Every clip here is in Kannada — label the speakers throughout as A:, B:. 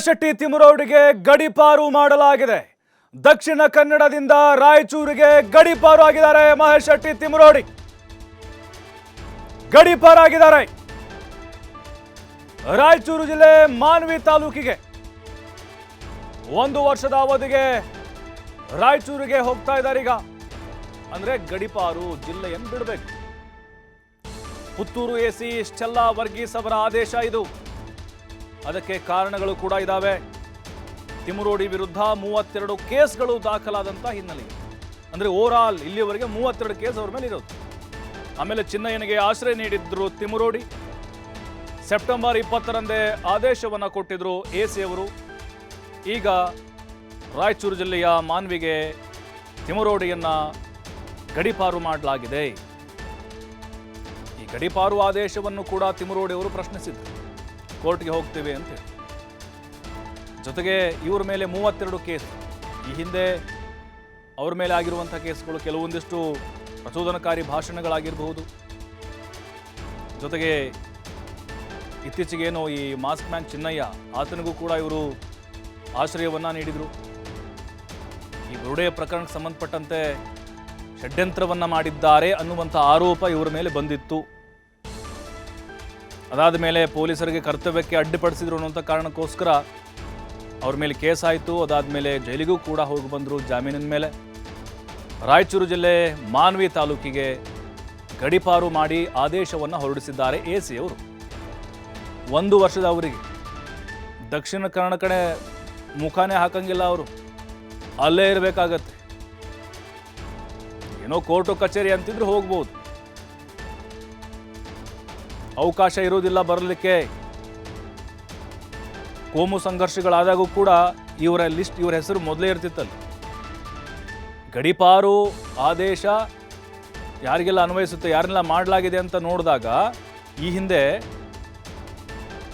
A: ಶೆಟ್ಟಿ ತಿಮುರೌಡಿಗೆ ಗಡಿಪಾರು ಮಾಡಲಾಗಿದೆ. ದಕ್ಷಿಣ ಕನ್ನಡದಿಂದ ರಾಯಚೂರಿಗೆ ಗಡಿಪಾರು ಆಗಿದ್ದಾರೆ ಮಹೇಶ್ ಶೆಟ್ಟಿ ತಿಮುರೌಡಿ ಗಡಿಪಾರಾಗಿದ್ದಾರೆ. ರಾಯಚೂರು ಜಿಲ್ಲೆ ಮಾನ್ವಿ ತಾಲೂಕಿಗೆ. ಒಂದು ವರ್ಷದ ಅವಧಿಗೆ ರಾಯಚೂರಿಗೆ ಹೋಗ್ತಾ ಇದ್ದಾರೆ ಈಗ. ಅಂದ್ರೆ ಗಡಿಪಾರು ಜಿಲ್ಲೆಯನ್ನು ಬಿಡಬೇಕು. ಪುತ್ತೂರು ಎಸಿ ಸ್ಟೆಲ್ಲಾ ವರ್ಗೀಸ್ ಅವರ ಆದೇಶ ಇದು. ಅದಕ್ಕೆ ಕಾರಣಗಳು ಕೂಡ ಇದ್ದಾವೆ ತಿಮುರೋಡಿ ವಿರುದ್ಧ ಮೂವತ್ತೆರಡು ಕೇಸ್ಗಳು ದಾಖಲಾದಂಥ ಹಿನ್ನೆಲೆ. ಅಂದರೆ ಓವರ್ ಆಲ್ ಇಲ್ಲಿಯವರೆಗೆ ಮೂವತ್ತೆರಡು ಕೇಸ್ ಅವ್ರ ಮೇಲೆ ಇರೋದು. ಆಮೇಲೆ ಚಿನ್ನಯ್ಯನಿಗೆ ಆಶ್ರಯ ನೀಡಿದ್ರು ತಿಮುರೋಡಿ. ಸೆಪ್ಟೆಂಬರ್ ಇಪ್ಪತ್ತರಂದೇ ಆದೇಶವನ್ನು ಕೊಟ್ಟಿದ್ರು ಎ ಸಿ ಅವರು ಈಗ ರಾಯಚೂರು ಜಿಲ್ಲೆಯ ಮಾನ್ವಿಗೆ ತಿಮುರೋಡಿಯನ್ನ ಗಡಿಪಾರು ಮಾಡಲಾಗಿದೆ. ಈ ಗಡಿಪಾರು ಆದೇಶವನ್ನು ಕೂಡ ತಿಮುರೋಡಿ ಅವರು ಪ್ರಶ್ನಿಸಿದ್ರು. ಕೋರ್ಟ್ಗೆ ಹೋಗ್ತೇವೆ ಅಂತೇಳಿ ಜೊತೆಗೆ ಇವ್ರ ಮೇಲೆ ಮೂವತ್ತೆರಡು ಕೇಸ್. ಈ ಹಿಂದೆ ಅವ್ರ ಮೇಲೆ ಆಗಿರುವಂಥ ಕೇಸ್ಗಳು ಕೆಲವೊಂದಿಷ್ಟು ಪ್ರಚೋದನಕಾರಿ ಭಾಷಣಗಳಾಗಿರಬಹುದು. ಜೊತೆಗೆ ಇತ್ತೀಚೆಗೇನು ಈ ಮಾಸ್ಕ್ ಮ್ಯಾನ್ ಚಿನ್ನಯ್ಯ, ಆತನಿಗೂ ಕೂಡ ಇವರು ಆಶ್ರಯವನ್ನು ನೀಡಿದರು. ಈ ಬುರುಡೆ ಪ್ರಕರಣಕ್ಕೆ ಸಂಬಂಧಪಟ್ಟಂತೆ ಷಡ್ಯಂತ್ರವನ್ನು ಮಾಡಿದ್ದಾರೆ ಅನ್ನುವಂಥ ಆರೋಪ ಇವರ ಮೇಲೆ ಬಂದಿತ್ತು. ಅದಾದ ಮೇಲೆ ಪೊಲೀಸರಿಗೆ ಕರ್ತವ್ಯಕ್ಕೆ ಅಡ್ಡಿಪಡಿಸಿದ್ರು ಅನ್ನುವಂಥ ಕಾರಣಕ್ಕೋಸ್ಕರ ಅವ್ರ ಮೇಲೆ ಕೇಸ್ ಆಯಿತು. ಅದಾದಮೇಲೆ ಜೈಲಿಗೂ ಕೂಡ ಹೋಗಿ ಬಂದರು ಜಾಮೀನಿನ ಮೇಲೆ. ರಾಯಚೂರು ಜಿಲ್ಲೆ ಮಾನ್ವಿ ತಾಲೂಕಿಗೆ ಗಡಿಪಾರು ಮಾಡಿ ಆದೇಶವನ್ನು ಹೊರಡಿಸಿದ್ದಾರೆ ಎ ಸಿ ಅವರು ಒಂದು ವರ್ಷದ ಅವರಿಗೆ. ದಕ್ಷಿಣ ಕನ್ನಡ ಕಡೆ ಮುಖಾನೇ ಹಾಕಂಗಿಲ್ಲ ಅವರು. ಅಲ್ಲೇ ಇರಬೇಕಾಗತ್ತೆ. ಏನೋ ಕೋರ್ಟು ಕಚೇರಿ ಅಂತಿದ್ರು ಹೋಗ್ಬೋದು. ಅವಕಾಶ ಇರೋದಿಲ್ಲ ಬರಲಿಕ್ಕೆ. ಕೋಮು ಸಂಘರ್ಷಗಳಾದಾಗೂ ಕೂಡ ಇವರ ಲಿಸ್ಟ್ ಇವರ ಹೆಸರು ಮೊದಲೇ ಇರ್ತಿತ್ತಲ್ಲಿ. ಗಡಿಪಾರು ಆದೇಶ ಯಾರಿಗೆಲ್ಲ ಅನ್ವಯಿಸುತ್ತೆ, ಯಾರನ್ನೆಲ್ಲ ಮಾಡಲಾಗಿದೆ ಅಂತ ನೋಡಿದಾಗ ಈ ಹಿಂದೆ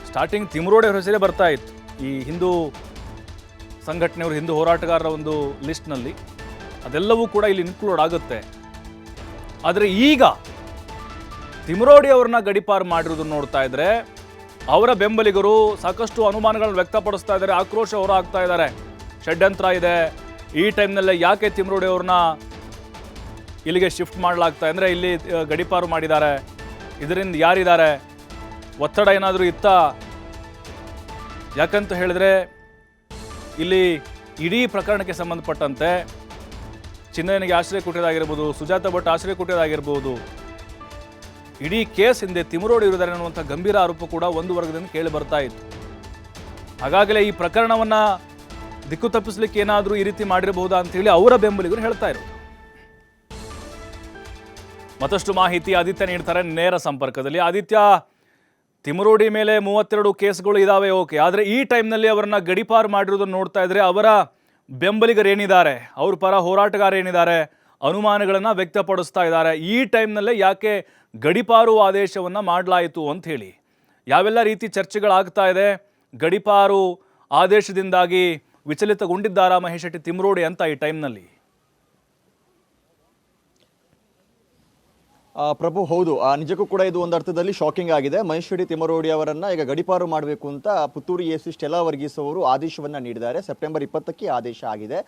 A: ಸ್ಟಾರ್ಟಿಂಗ್ ತಿಮ್ರೋಡೆ ಹೆಸರೇ ಬರ್ತಾ ಇತ್ತು. ಈ ಹಿಂದೂ ಸಂಘಟನೆಯವರು, ಹಿಂದೂ ಹೋರಾಟಗಾರರ ಒಂದು ಲಿಸ್ಟ್ನಲ್ಲಿ ಅದೆಲ್ಲವೂ ಕೂಡ ಇಲ್ಲಿ ಇನ್ಕ್ಲೂಡ್ ಆಗುತ್ತೆ. ಆದರೆ ಈಗ ತಿಮರೋಡಿ ಅವ್ರನ್ನ ಗಡಿಪಾರು ಮಾಡಿರೋದು ನೋಡ್ತಾ ಇದ್ರೆ ಅವರ ಬೆಂಬಲಿಗರು ಸಾಕಷ್ಟು ಅನುಮಾನಗಳನ್ನು ವ್ಯಕ್ತಪಡಿಸ್ತಾ ಇದ್ದಾರೆ, ಆಕ್ರೋಶ ಹೊರ ಆಗ್ತಾ ಇದ್ದಾರೆ. ಷಡ್ಯಂತ್ರ ಇದೆ. ಈ ಟೈಮ್ನಲ್ಲೇ ಯಾಕೆ ತಿಮರೋಡಿ ಅವ್ರನ್ನ ಇಲ್ಲಿಗೆ ಶಿಫ್ಟ್ ಮಾಡಲಾಗ್ತಾ ಅಂದರೆ ಇಲ್ಲಿ ಗಡಿಪಾರು ಮಾಡಿದ್ದಾರೆ. ಇದರಿಂದ ಯಾರಿದ್ದಾರೆ? ಒತ್ತಡ ಏನಾದರೂ ಇತ್ತ? ಯಾಕಂತ ಹೇಳಿದ್ರೆ ಇಲ್ಲಿ ಇಡೀ ಪ್ರಕರಣಕ್ಕೆ ಸಂಬಂಧಪಟ್ಟಂತೆ ಚಿನ್ನಯ್ಯನಿಗೆ ಆಶ್ರಯ ಕೊಟ್ಟಿದ್ದಾಗಿರ್ಬೋದು, ಸುಜಾತ ಭಟ್ ಆಶ್ರಯ ಕೊಟ್ಟಿದ್ದಾಗಿರ್ಬೋದು ಇಡೀ ಕೇಸ್ ಹಿಂದೆ ತಿಮರೋಡಿ ಅನ್ನುವಂಥ ಗಂಭೀರ ಆರೋಪ ಕೂಡ ಒಂದು ವರ್ಗದಿಂದ ಕೇಳಿ ಬರ್ತಾ ಇತ್ತು. ಹಾಗಾಗಲೇ ಈ ಪ್ರಕರಣವನ್ನು ದಿಕ್ಕು ತಪ್ಪಿಸ್ಲಿಕ್ಕೆ ಏನಾದರೂ ಈ ರೀತಿ ಮಾಡಿರಬಹುದಾ ಅಂತೇಳಿ ಅವರ ಬೆಂಬಲಿಗರು ಹೇಳ್ತಾ ಇರೋದು. ಮತ್ತಷ್ಟು ಮಾಹಿತಿ ಆದಿತ್ಯ ನೀಡ್ತಾರೆ ನೇರ ಸಂಪರ್ಕದಲ್ಲಿ. ಆದಿತ್ಯ, ತಿಮರೋಡಿ ಮೇಲೆ ಮೂವತ್ತೆರಡು ಕೇಸ್ಗಳು ಇದಾವೆ, ಓಕೆ. ಆದರೆ ಈ ಟೈಮ್ನಲ್ಲಿ ಅವರನ್ನ ಗಡಿಪಾರು ಮಾಡಿರೋದನ್ನು ನೋಡ್ತಾ ಇದ್ರೆ ಅವರ ಬೆಂಬಲಿಗರೇನಿದ್ದಾರೆ ಅವ್ರ ಪರ ಹೋರಾಟಗಾರ ಏನಿದ್ದಾರೆ? ಅನುಮಾನಗಳನ್ನು ವ್ಯಕ್ತಪಡಿಸ್ತಾ ಇದ್ದಾರೆ. ಈ ಟೈಮ್ನಲ್ಲೇ ಯಾಕೆ ಗಡಿಪಾರು ಆದೇಶವನ್ನು ಮಾಡಲಾಯಿತು ಅಂತ ಹೇಳಿ. ಯಾವೆಲ್ಲ ರೀತಿ ಚರ್ಚೆಗಳಾಗ್ತಾ ಇದೆ, ಗಡಿಪಾರು ಆದೇಶದಿಂದಾಗಿ ವಿಚಲಿತಗೊಂಡಿದ್ದಾರಾ ಮಹೇಶ್ ಶೆಟ್ಟಿ ತಿಮ್ರೋಡಿ ಅಂತ ಈ ಟೈಮ್ನಲ್ಲಿ?
B: ಪ್ರಭು, ಹೌದು. ನಿಜಕ್ಕೂ ಕೂಡ ಇದು ಒಂದು ಅರ್ಥದಲ್ಲಿ ಶಾಕಿಂಗ್ ಆಗಿದೆ. ಮಹೇಶ್ವರಿ ತಿಮ್ಮರೋಡಿ ಅವರನ್ನ ಈಗ ಗಡಿಪಾರು ಮಾಡಬೇಕು ಅಂತ Puttur A C Stella Varghese ಅವರು ಆದೇಶವನ್ನ ನೀಡಿದ್ದಾರೆ. ಸೆಪ್ಟೆಂಬರ್ ಇಪ್ಪತ್ತಕ್ಕೆ ಆದೇಶ ಆಗಿದೆ.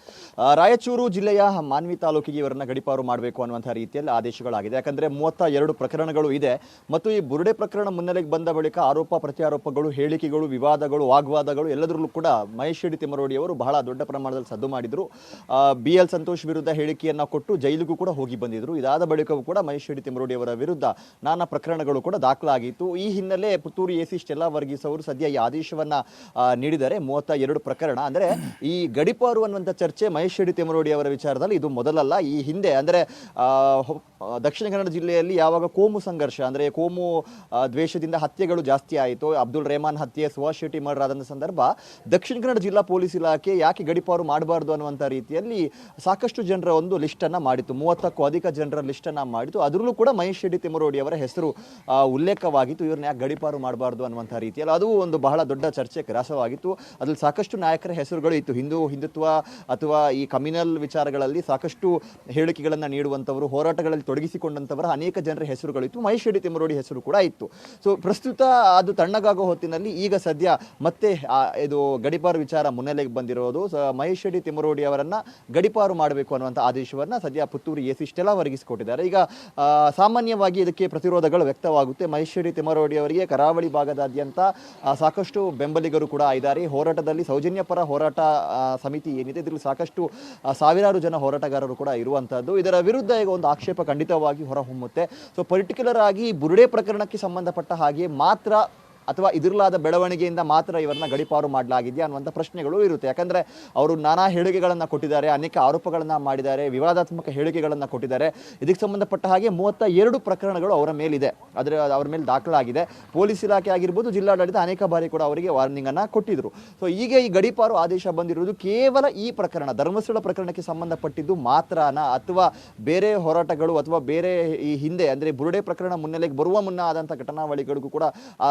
B: ರಾಯಚೂರು ಜಿಲ್ಲೆಯ ಮಾನ್ವಿ ತಾಲೂಕಿಗೆ ಇವರನ್ನ ಗಡಿಪಾರು ಮಾಡಬೇಕು ಅನ್ನುವಂಥ ರೀತಿಯಲ್ಲಿ ಆದೇಶಗಳಾಗಿದೆ. ಯಾಕಂದ್ರೆ ಮೂವತ್ತ ಎರಡು ಪ್ರಕರಣಗಳು ಇದೆ. ಮತ್ತು ಈ ಬುರುಡೆ ಪ್ರಕರಣ ಮುನ್ನೆಲೆಗೆ ಬಂದ ಬಳಿಕ ಆರೋಪ, ಪ್ರತ್ಯಾರೋಪಗಳು, ಹೇಳಿಕೆಗಳು, ವಿವಾದಗಳು, ವಾಗ್ವಾದಗಳು ಎಲ್ಲದರಲ್ಲೂ ಕೂಡ ಮಹೇಶ್ವರಿ ತಿಮರೋಡಿ ಅವರು ಬಹಳ ದೊಡ್ಡ ಪ್ರಮಾಣದಲ್ಲಿ ಸದ್ದು ಮಾಡಿದ್ರು. ಬಿ ಎಲ್ ಸಂತೋಷ್ ವಿರುದ್ಧ ಹೇಳಿಕೆಯನ್ನ ಕೊಟ್ಟು ಜೈಲಿಗೂ ಕೂಡ ಹೋಗಿ ಬಂದಿದ್ರು. ಇದಾದ ಬಳಿಕವೂ ಕೂಡ ಮಹೇಶ್ವರಿ ಅವರ ವಿರುದ್ಧ ನಾನಾ ಪ್ರಕರಣಗಳು ಕೂಡ ದಾಖಲಾಗಿತ್ತು. ಈ ಹಿನ್ನೆಲೆ Puttur A C Stella Varghese ಅವರು ಸದ್ಯ ಈ ಆದೇಶವನ್ನ ನೀಡಿದರೆ ಮೂವತ್ತ ಎರಡು ಪ್ರಕರಣ. ಅಂದ್ರೆ ಈ ಗಡಿಪಾರು ಅನ್ನುವಂಥ ಚರ್ಚೆ ಮಹೇಶ್ ಶೆಟ್ಟಿ ತಿಮರೋಡಿ ಅವರ ವಿಚಾರದಲ್ಲಿ ಇದು ಮೊದಲಲ್ಲ. ಈ ಹಿಂದೆ ಅಂದ್ರೆ ದಕ್ಷಿಣ ಕನ್ನಡ ಜಿಲ್ಲೆಯಲ್ಲಿ ಯಾವಾಗ ಕೋಮು ಸಂಘರ್ಷ, ಅಂದ್ರೆ ಕೋಮು ದ್ವೇಷದಿಂದ ಹತ್ಯೆಗಳು ಜಾಸ್ತಿ ಆಯಿತು. ಅಬ್ದುಲ್ ರೆಹಮಾನ್ ಹತ್ಯೆ, ಸುಭಾಷ್ ಶೆಟ್ಟಿ ಮರ್ಡರ್ ಸಂದರ್ಭ ದಕ್ಷಿಣ ಕನ್ನಡ ಜಿಲ್ಲಾ ಪೊಲೀಸ್ ಇಲಾಖೆ ಯಾಕೆ ಗಡಿಪಾರು ಮಾಡಬಾರ್ದು ಅನ್ನುವಂಥ ರೀತಿಯಲ್ಲಿ ಸಾಕಷ್ಟು ಜನರ ಒಂದು ಲಿಸ್ಟ್ ಅನ್ನ ಮಾಡಿತ್ತು. ಮೂವತ್ತಕ್ಕೂ ಅಧಿಕ ಜನರ ಲಿಸ್ಟ್ ಅನ್ನ ಮಾಡಿತ್ತು. ಅದರಲ್ಲೂ ಕೂಡ ಮಹೇಶ್ ಶೆಟ್ಟಿ ತಿಮ್ಮರೋಡಿ ಅವರ ಹೆಸರು ಉಲ್ಲೇಖವಾಗಿತ್ತು. ಇವ್ರನ್ನ ಯಾಕೆ ಗಡಿಪಾರು ಮಾಡಬಾರ್ದು ಅನ್ನುವಂಥ ರೀತಿಯಲ್ಲಿ. ಅದು ಒಂದು ಬಹಳ ದೊಡ್ಡ ಚರ್ಚೆ, ಗ್ರಾಸವಾಗಿತ್ತು. ಅದ್ರಲ್ಲಿ ಸಾಕಷ್ಟು ನಾಯಕರ ಹೆಸರುಗಳು ಇತ್ತು. ಹಿಂದೂ ಹಿಂದುತ್ವ ಅಥವಾ ಈ ಕಮ್ಯುನಲ್ ವಿಚಾರಗಳಲ್ಲಿ ಸಾಕಷ್ಟು ಹೇಳಿಕೆಗಳನ್ನು ನೀಡುವಂಥವರು, ಹೋರಾಟಗಳಲ್ಲಿ ತೊಡಗಿಸಿಕೊಂಡಂಥವರ ಅನೇಕ ಜನರ ಹೆಸರುಗಳಿತ್ತು ಮಹೇಶ್ ಶೆಟ್ಟಿ ತಿಮ್ಮರೋಡಿ ಹೆಸರು ಕೂಡ ಇತ್ತು. ಸೊ ಪ್ರಸ್ತುತ ಅದು ತಣ್ಣಗಾಗೋ ಹೊತ್ತಿನಲ್ಲಿ ಈಗ ಸದ್ಯ ಮತ್ತೆ ಇದು ಗಡಿಪಾರು ವಿಚಾರ ಮುನ್ನೆಲೆಗೆ ಬಂದಿರೋದು. ಮಹೇಶ್ ಶೆಟ್ಟಿ ತಿಮ್ಮರೋಡಿ ಅವರನ್ನ ಗಡಿಪಾರು ಮಾಡಬೇಕು ಅನ್ನುವಂಥ ಆದೇಶವನ್ನ ಸದ್ಯ ಪುತ್ತೂರು ಎ ಸಿ ಈಗ ಸಾಮಾನ್ಯವಾಗಿ ಇದಕ್ಕೆ ಪ್ರತಿರೋಧಗಳು ವ್ಯಕ್ತವಾಗುತ್ತೆ. ಮಹೇಶ್ವರಿ ತಿಮ್ಮರೋಡಿ ಅವರಿಗೆ ಕರಾವಳಿ ಭಾಗದಾದ್ಯಂತ ಸಾಕಷ್ಟು ಬೆಂಬಲಿಗರು ಕೂಡ ಇದ್ದಾರೆ. ಹೋರಾಟದಲ್ಲಿ ಸೌಜನ್ಯ ಪರ ಹೋರಾಟ ಸಮಿತಿ ಏನಿದೆ, ಇದರಲ್ಲಿ ಸಾಕಷ್ಟು ಸಾವಿರಾರು ಜನ ಹೋರಾಟಗಾರರು ಕೂಡ ಇರುವಂಥದ್ದು ಇದರ ವಿರುದ್ಧ ಈಗ ಒಂದು ಆಕ್ಷೇಪ ಖಂಡಿತವಾಗಿ ಹೊರಹೊಮ್ಮುತ್ತೆ. ಸೊ ಪರ್ಟಿಕ್ಯುಲರ್ ಆಗಿ ಬುರುಡೆ ಪ್ರಕರಣಕ್ಕೆ ಸಂಬಂಧಪಟ್ಟ ಹಾಗೆ ಮಾತ್ರ ಅಥವಾ ಇದಿರಲಾದ ಬೆಳವಣಿಗೆಯಿಂದ ಮಾತ್ರ ಇವರನ್ನ ಗಡಿಪಾರು ಮಾಡಲಾಗಿದೆಯಾ ಅನ್ನುವಂಥ ಪ್ರಶ್ನೆಗಳು ಇರುತ್ತೆ. ಯಾಕಂದರೆ ಅವರು ನಾನಾ ಹೇಳಿಕೆಗಳನ್ನು ಕೊಟ್ಟಿದ್ದಾರೆ ಅನೇಕ ಆರೋಪಗಳನ್ನು ಮಾಡಿದ್ದಾರೆ ವಿವಾದಾತ್ಮಕ ಹೇಳಿಕೆಗಳನ್ನು ಕೊಟ್ಟಿದ್ದಾರೆ. ಇದಕ್ಕೆ ಸಂಬಂಧಪಟ್ಟ ಹಾಗೆ ಮೂವತ್ತ ಎರಡು ಪ್ರಕರಣಗಳು ಅವರ ಮೇಲಿದೆ. ಅದರ ಅವರ ಮೇಲೆ ದಾಖಲಾಗಿದೆ. ಪೊಲೀಸ್ ಇಲಾಖೆ ಆಗಿರ್ಬೋದು ಜಿಲ್ಲಾಡಳಿತ ಅನೇಕ ಬಾರಿ ಕೂಡ ಅವರಿಗೆ ವಾರ್ನಿಂಗನ್ನು ಕೊಟ್ಟಿದ್ರು. ಸೊ ಈಗ ಈ ಗಡಿಪಾರು ಆದೇಶ ಬಂದಿರುವುದು ಕೇವಲ ಈ ಪ್ರಕರಣ ಧರ್ಮಸ್ಥಳ ಪ್ರಕರಣಕ್ಕೆ ಸಂಬಂಧಪಟ್ಟಿದ್ದು ಮಾತ್ರನಾ? ಅಥವಾ ಬೇರೆ ಹೋರಾಟಗಳು ಅಥವಾ ಬೇರೆ ಈ ಹಿಂದೆ ಅಂದರೆ ಬುರುಡೆ ಪ್ರಕರಣ ಮುನ್ನೆಲೆಗೆ ಬರುವ ಮುನ್ನ ಆದಂಥ ಘಟನಾವಳಿಗಳಿಗೂ ಕೂಡ ಆ,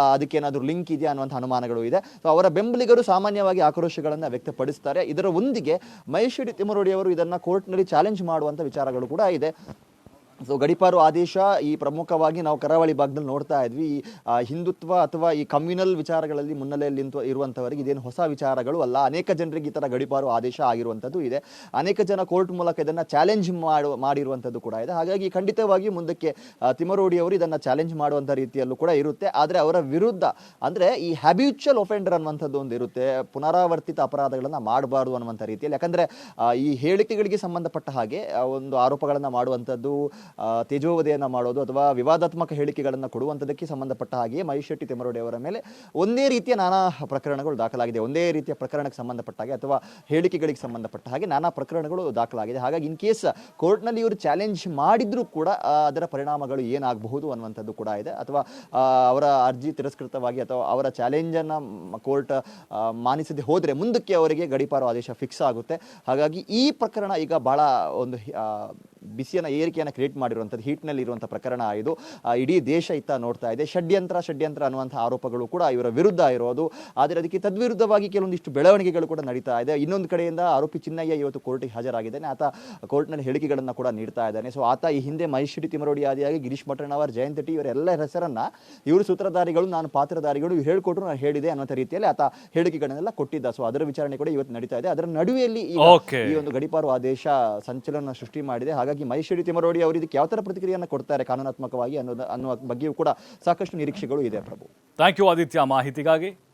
B: ಅದಕ್ಕೇನಾದ್ರೂ ಲಿಂಕ್ ಇದೆಯಾ ಅನ್ನುವಂಥ ಅನುಮಾನಗಳು ಇದೆ. ಸೊ ಅವರ ಬೆಂಬಲಿಗರು ಸಾಮಾನ್ಯವಾಗಿ ಆಕ್ರೋಶಗಳನ್ನು ವ್ಯಕ್ತಪಡಿಸ್ತಾರೆ. ಇದರ ಒಂದಿಗೆ ಮಹೇಶ್ವರಿ ತಿಮ್ಮರೋಡಿ ಅವರು ಇದನ್ನ ಕೋರ್ಟ್ನಲ್ಲಿ ಚಾಲೆಂಜ್ ಮಾಡುವಂಥ ವಿಚಾರಗಳು ಕೂಡ ಇದೆ. ಸೊ ಗಡಿಪಾರು ಆದೇಶ ಈ ಪ್ರಮುಖವಾಗಿ ನಾವು ಕರಾವಳಿ ಭಾಗದಲ್ಲಿ ನೋಡ್ತಾ ಇದ್ವಿ. ಈ ಹಿಂದುತ್ವ ಅಥವಾ ಈ ಕಮ್ಯುನಲ್ ವಿಚಾರಗಳಲ್ಲಿ ಮುನ್ನೆಲೆಯಲ್ಲಿ ಇರುವಂಥವರಿಗೆ ಇದೇನು ಹೊಸ ವಿಚಾರಗಳು ಅಲ್ಲ. ಅನೇಕ ಜನರಿಗೆ ಈ ಥರ ಗಡಿಪಾರು ಆದೇಶ ಆಗಿರುವಂಥದ್ದು ಇದೆ. ಅನೇಕ ಜನ ಕೋರ್ಟ್ ಮೂಲಕ ಇದನ್ನು ಚಾಲೆಂಜ್ ಮಾಡು, ಮಾಡಿರುವಂಥದ್ದು ಕೂಡ ಇದೆ. ಹಾಗಾಗಿ ಖಂಡಿತವಾಗಿ ಮುಂದಕ್ಕೆ ತಿಮರೋಡಿ ಅವರು ಇದನ್ನು ಚಾಲೆಂಜ್ ಮಾಡುವಂಥ ರೀತಿಯಲ್ಲೂ ಕೂಡ ಇರುತ್ತೆ. ಆದರೆ ಅವರ ವಿರುದ್ಧ, ಅಂದರೆ ಈ ಹ್ಯಾಬಿಚುವಲ್ ಒಫೆಂಡರ್ ಅನ್ನುವಂಥದ್ದು ಒಂದು ಇರುತ್ತೆ. ಪುನರಾವರ್ತಿತ ಅಪರಾಧಗಳನ್ನು ಮಾಡಬಾರ್ದು ಅನ್ನುವಂಥ ರೀತಿಯಲ್ಲಿ. ಯಾಕಂದರೆ ಈ ಹೇಳಿಕೆಗಳಿಗೆ ಸಂಬಂಧಪಟ್ಟ ಹಾಗೆ ಒಂದು ಆರೋಪಗಳನ್ನು ಮಾಡುವಂಥದ್ದು ತೇಜೋವಧೆಯನ್ನು ಮಾಡೋದು ಅಥವಾ ವಿವಾದಾತ್ಮಕ ಹೇಳಿಕೆಗಳನ್ನು ಕೊಡುವಂಥದ್ದಕ್ಕೆ ಸಂಬಂಧಪಟ್ಟ ಹಾಗೆ ಮಹೇಶ್ ಶೆಟ್ಟಿ ತಿಮ್ಮರೋಡಿ ಅವರ ಮೇಲೆ ಒಂದೇ ರೀತಿಯ ನಾನಾ ಪ್ರಕರಣಗಳು ದಾಖಲಾಗಿದೆ. ಒಂದೇ ರೀತಿಯ ಪ್ರಕರಣಕ್ಕೆ ಸಂಬಂಧಪಟ್ಟ ಹಾಗೆ ಅಥವಾ ಹೇಳಿಕೆಗಳಿಗೆ ಸಂಬಂಧಪಟ್ಟ ಹಾಗೆ ನಾನಾ ಪ್ರಕರಣಗಳು ದಾಖಲಾಗಿದೆ. ಹಾಗಾಗಿ ಇನ್ ಕೇಸ್ ಕೋರ್ಟ್ನಲ್ಲಿ ಇವರು ಚಾಲೆಂಜ್ ಮಾಡಿದ್ರೂ ಕೂಡ ಅದರ ಪರಿಣಾಮಗಳು ಏನಾಗಬಹುದು ಅನ್ನುವಂಥದ್ದು ಕೂಡ ಇದೆ. ಅಥವಾ ಅವರ ಅರ್ಜಿ ತಿರಸ್ಕೃತವಾಗಿ ಅಥವಾ ಅವರ ಚಾಲೆಂಜನ್ನು ಕೋರ್ಟ್ ಮಾನಿಸದೆ ಹೋದರೆ ಮುಂದಕ್ಕೆ ಅವರಿಗೆ ಗಡಿಪಾರು ಆದೇಶ ಫಿಕ್ಸ್ ಆಗುತ್ತೆ. ಹಾಗಾಗಿ ಈ ಪ್ರಕರಣ ಈಗ ಭಾಳ ಒಂದು ಬಿಸಿಯನ್ನು ಏರಿಕೆಯನ್ನು ಕ್ರಿಯೇಟ್ ಮಾಡಿರುವಂಥದ್ದು ಹೀಟ್ನಲ್ಲಿ ಇರುವಂಥ ಪ್ರಕರಣ ಇದು. ಇಡೀ ದೇಶ ಇತ್ತ ನೋಡ್ತಾ ಇದೆ. ಷಡ್ಯಂತ್ರ ಷಡ್ಯಂತ್ರ ಅನ್ನುವಂಥ ಆರೋಪಗಳು ಕೂಡ ಇವರ ವಿರುದ್ಧ ಇರೋದು. ಆದರೆ ಅದಕ್ಕೆ ತದ್ವಿರುದ್ಧವಾಗಿ ಕೆಲವೊಂದಿಷ್ಟು ಬೆಳವಣಿಗೆಗಳು ಕೂಡ ನಡೀತಾ ಇದೆ. ಇನ್ನೊಂದು ಕಡೆಯಿಂದ ಆರೋಪಿ ಚಿನ್ನಯ್ಯ ಇವತ್ತು ಕೋರ್ಟಿಗೆ ಹಾಜರಾಗಿದ್ದಾನೆ. ಆತ ಕೋರ್ಟ್ನಲ್ಲಿ ಹೇಳಿಕೆಗಳನ್ನು ಕೂಡ ನೀಡ್ತಾ ಇದ್ದಾನೆ. ಸೊ ಆತ ಈ ಹಿಂದೆ ಮಹೇಶ್ವರಿ ತಿಮರೋಡಿ ಆದಿಯಾಗಿ ಗಿರೀಶ್ ಮಠಣ್ಣವರ್ ಜಯಂತ್ ಟಿ ಇವರೆಲ್ಲ ಹೆಸರನ್ನು ಇವರು ಸೂತ್ರಧಾರಿಗಳು ನಾನು ಪಾತ್ರಧಾರಿಗಳು ಇವ್ರು ಹೇಳ್ಕೊಟ್ರು ನಾನು ಹೇಳಿದೆ ಅನ್ನೋ ರೀತಿಯಲ್ಲಿ ಆತ ಹೇಳಿಕೆಗಳನ್ನೆಲ್ಲ ಕೊಟ್ಟಿದ್ದ. ಸೊ ಅದರ ವಿಚಾರಣೆ ಕೂಡ ಇವತ್ತು ನಡೀತಾ ಇದೆ. ಅದರ ನಡುವೆಯಲ್ಲಿ ಈ ಒಂದು ಗಡಿಪಾರು ಆದೇಶ ಸಂಚಲನ ಸೃಷ್ಟಿ ಮಾಡಿದೆ. ಹಾಗಾಗಿ ಮಹೇಶ್ವರಿ ತಿಮರೋಡಿ ಅವರು ಇದಕ್ಕೆ ಯಾವ ತರ ಪ್ರತಿಕ್ರಿಯೆಯನ್ನು ಕೊಡ್ತಾರೆ ಕಾನೂನಾತ್ಮಕವಾಗಿ ಅನ್ನೋದು ಅನ್ನುವ ಬಗ್ಗೆಯೂ ಕೂಡ ಸಾಕಷ್ಟು ನಿರೀಕ್ಷೆಗಳು ಇದೆ ಪ್ರಭು.
A: ಥ್ಯಾಂಕ್ ಯು ಆದಿತ್ಯ ಮಾಹಿತಿಗಾಗಿ.